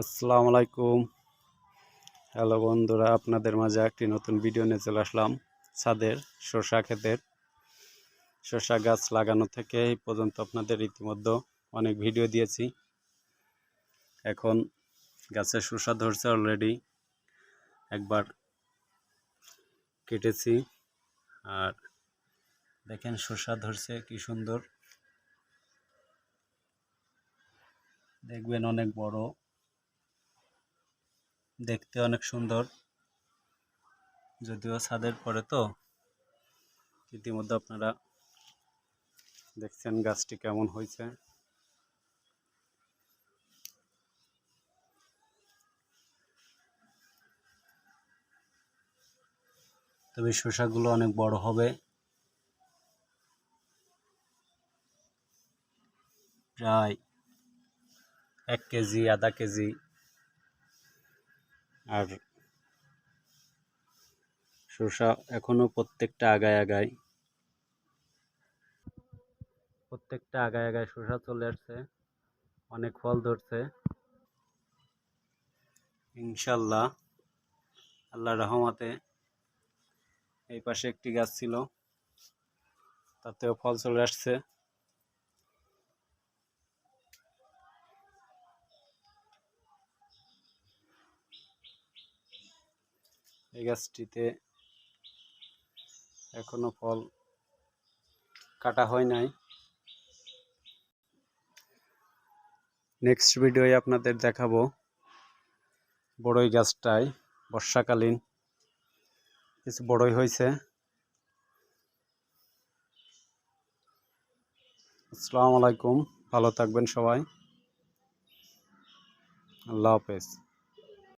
আসসালামু আলাইকুম। হ্যালো বন্ধুরা, আপনাদের মাঝে একটি নতুন ভিডিও নিয়ে চলে আসলাম, ছাদের শসা ক্ষেতের। শসা গাছ লাগানো থেকে এই পর্যন্ত আপনাদের ইতিমধ্যে অনেক ভিডিও দিয়েছি। এখন গাছে শসা ধরছে অলরেডি একবার কেটেছি। আর দেখেন শসা ধরছে, কি সুন্দর। দেখবেন অনেক বড়। দেখতে অনেক সুন্দর। যদিও ছাদের পরে তো। ইতিমধ্যে আপনারা দেখছেন গাছটি কেমন হয়েছে। তবে শসাগুলো অনেক বড় হবে। প্রায় এক কেজি, আধা কেজি আর শসা এখনও প্রত্যেকটা আগায় আগায়, প্রত্যেকটা আগায় আগায় শসা চলে আসছে। অনেক ফল ধরছে। ইনশাল্লাহ, আল্লাহ রহমতে এই পাশে একটি গাছ ছিল, তাতেও ফল চলে আসছে। এই গাছটিতে এখনও ফল কাটা হয় নাই। নেক্সট ভিডিওয়ে আপনাদের দেখাবো বড়ই গাছটায় বর্ষাকালীন কিছু বড়ই হয়েছে। আসসালামু আলাইকুম, ভালো থাকবেন সবাই। আল্লাহ হাফেজ।